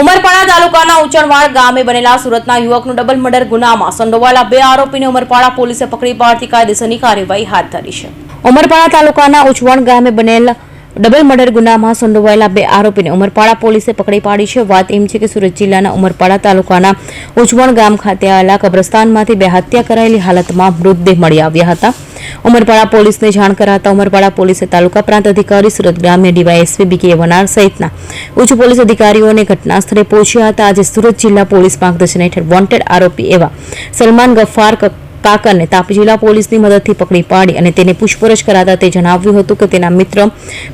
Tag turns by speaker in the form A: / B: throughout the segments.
A: ઉમરપાડા તાલુકાના ઉંચણવાડ ગામે બનેલા સુરતના યુવકનું ડબલ મર્ડર ગુનામાં સંડોવાયેલા બે આરોપીને ઉમરપાડા પોલીસે પકડી પાડતી કાયદેસરની કાર્યવાહી હાથ ધરી છે. ઉમરપાડા તાલુકાના ઉંચવણ ગામે બનેલ ડબલ મર્ડર ગુનામાં સંડોવાયેલા બે આરોપીને ઉમરપાડા પોલીસે પકડી પાડી છે. વાત એમ છે કે સુરત જિલ્લાના ઉમરપાડા તાલુકાના ઉચવણ ગામ ખાતે આવેલા કબ્રસ્તાનમાંથી બે હત્યા કરાયેલી હાલતમાં મૃતદેહ મળી આવ્યા હતા. ઉમરપાડા પોલીસને જાણ કરાતા ઉમરપાડા પોલીસે તાલુકા પ્રાંત અધિકારી સુરત ગ્રામ્ય ડીવાયએસપી બીકે વનાર સહિતના ઉચ્ચ પોલીસ અધિકારીઓને ઘટના સ્થળે પહોંચ્યા હતા. આજે સુરત જિલ્લા પોલીસ માર્ગદર્શન હેઠળ વોન્ટેડ આરોપી એવા સલમાન ગફાર કાકરને તાપી જિલ્લા પોલીસની મદદથી પકડી પાડી અને તેને પૂછપરછ કરાતા તે જણાવ્યું હતું કે તેના મિત્ર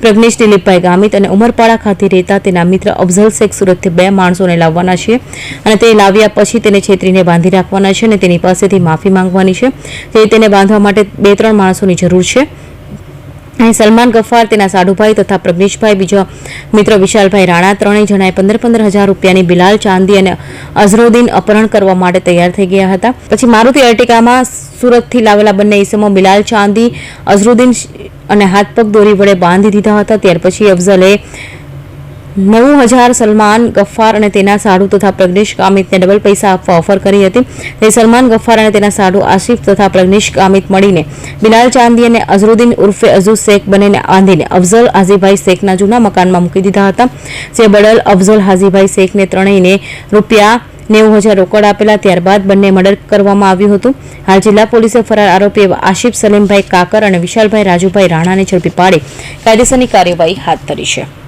A: પ્રજ્ઞેશ દિલીપભાઈ ગામિત અને ઉમરપાડા ખાતે રહેતા તેના મિત્ર અફઝલ શેખ સુરતથી બે માણસોને લાવવાના છે અને તે લાવ્યા પછી તેને છેતરીને બાંધી રાખવાના છે અને તેની પાસેથી માફી માંગવાની છે. તે તેને બાંધવા માટે બે ત્રણ માણસોની જરૂર છે. અહીં સલમાન ગફાર, તેના સાડુભાઈ તથા પ્રજ્ઞેશભાઈ, બીજા મિત્ર વિશાલભાઈ રાણા ત્રણેય જણાએ પંદર પંદર હજાર રૂપિયાની બિલાલ ચાંદી અને અઝરુદ્દીન અપહરણ કરવા માટે તૈયાર થઈ ગયા હતા. પછી મારુતિ અર્ટિકામાં સુરતથી લાવેલા બંને ઈસમો બિલાલ ચાંદી, અઝરુદ્દીન અને હાથ પગ દોરી વડે બાંધી દીધા હતા. ત્યાર પછી અફઝલે નવ હજાર સલમાન ગફ્ફાર અને તેના સાડુ તથા પ્રજ્ઞેશ કામિતને ડબલ પૈસા આપવા ઓફર કરી હતી. તે સલમાન ગફ્ફાર અને તેના સાડુ આસિફ તથા પ્રજ્ઞેશ કામિત મળીને બિલાલ ચાંદી અને અઝરુદ્દીન ઉર્ફે અઝુ શેખ બંનેને આંધીને અફઝલ હાજીભાઈ શેખના જૂના મકાનમાં મૂકી દીધા હતા. જે બદલ અફઝલ હાજીભાઈ શેખને ત્રણેયને રૂપિયા નેવું હજાર રોકડ આપેલા. ત્યારબાદ બંને મર્ડર કરવામાં આવ્યું હતું. હાલ જિલ્લા પોલીસે ફરાર આરોપી એવા આશિફ સલીમભાઈ કાકર અને વિશાલભાઈ રાજુભાઈ રાણાને ઝડપી પાડી કાયદેસરની કાર્યવાહી હાથ ધરી છે.